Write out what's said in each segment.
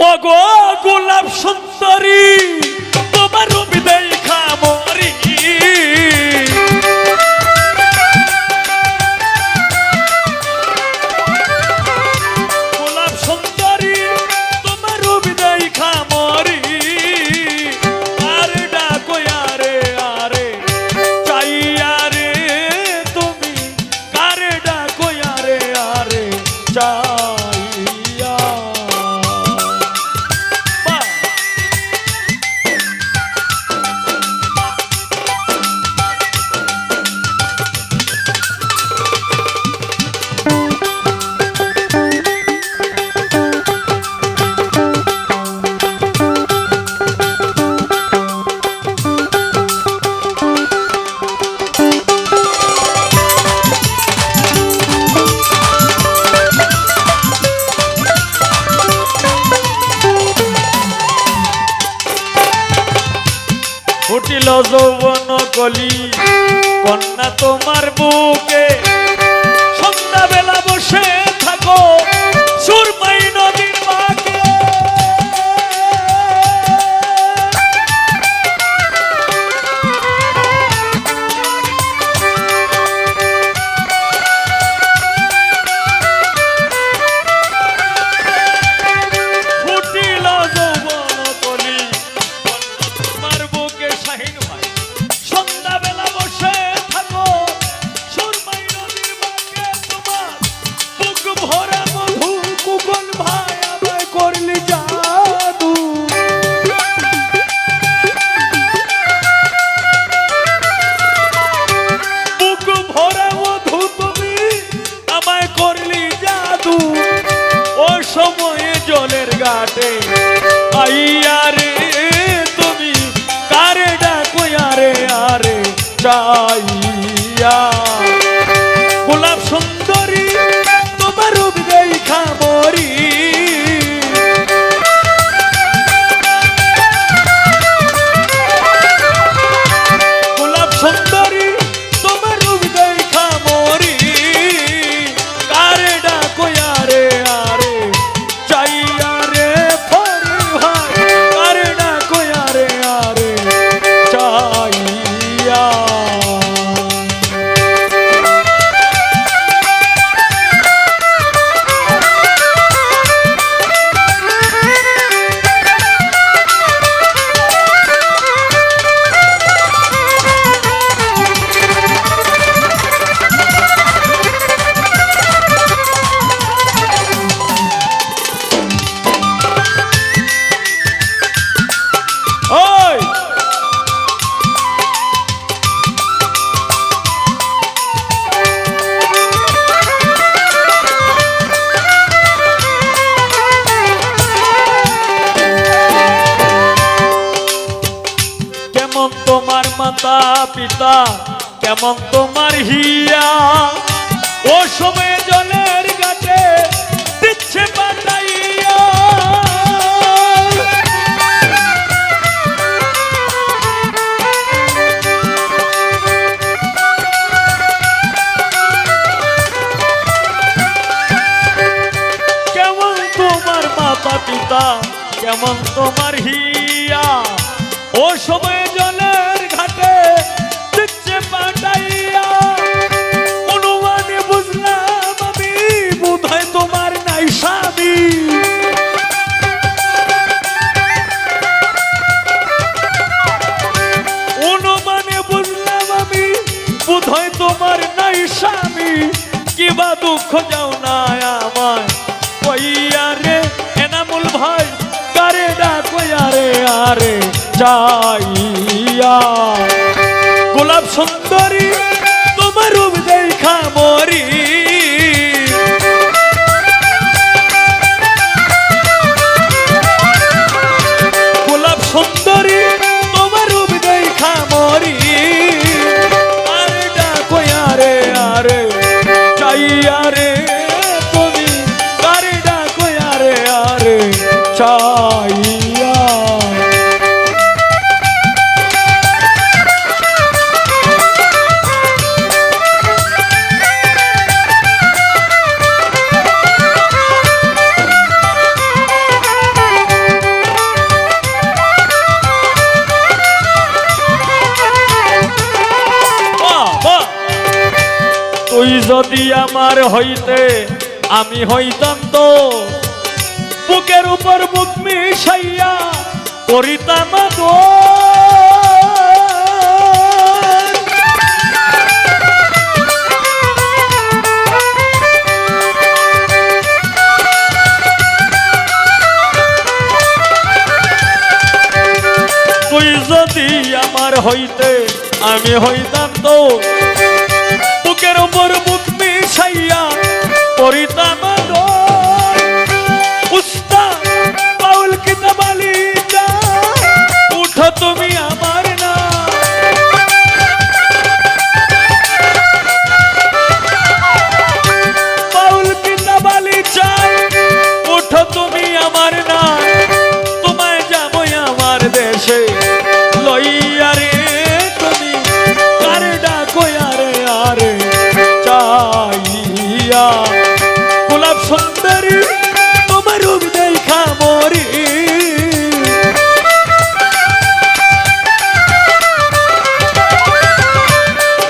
ওগো গোলাপ সুন্দরী তোমার ফুটিল যৌবন কলি। কন্যা তোমার বুকে সন্ধ্যাবেলা বসে থাকো। ঘাটে। আইয়া রে তুমি কারে ডাকো আরে আরে চাইয়া গোলাপ মাতা পিতা, কেমন তোমার হিয়া? ও সময়ে জলের গাছে দিচ্ছে কেমন তোমার মাতা পিতা কেমন তোমার হিয়া? ও সময়ে জলের যাও না আমায়। কইয়া রে, এনামুল ভাই, কারে ডাকো আরে আরে যাইয়া। গোলাপ সুন্দরী, তোমার রূপ দেখা মরি তুই যদি আমার হইতে, আমি হইতাম তো বুকের উপর বুক মিশাইয়া করিতাম। তুই যদি আমার হইতে, আমি হইতাম তো বুকের উপর বুক ছাইয়া করিতাম সুন্দরী, তোমার রূপ দেখা মরি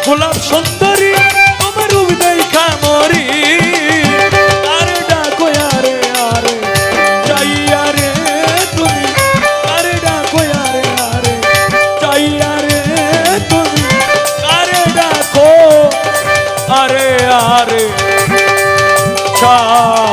গোলাপ সুন্দরী, তোমার রূপ দেখা মরি আরে ডাকো আরে আরে, চাইয়া রে তুমি। আরে ডাকো আরে আরে, চাইয়া রে তুমি। আরে ডাকো, আরে আরে। চা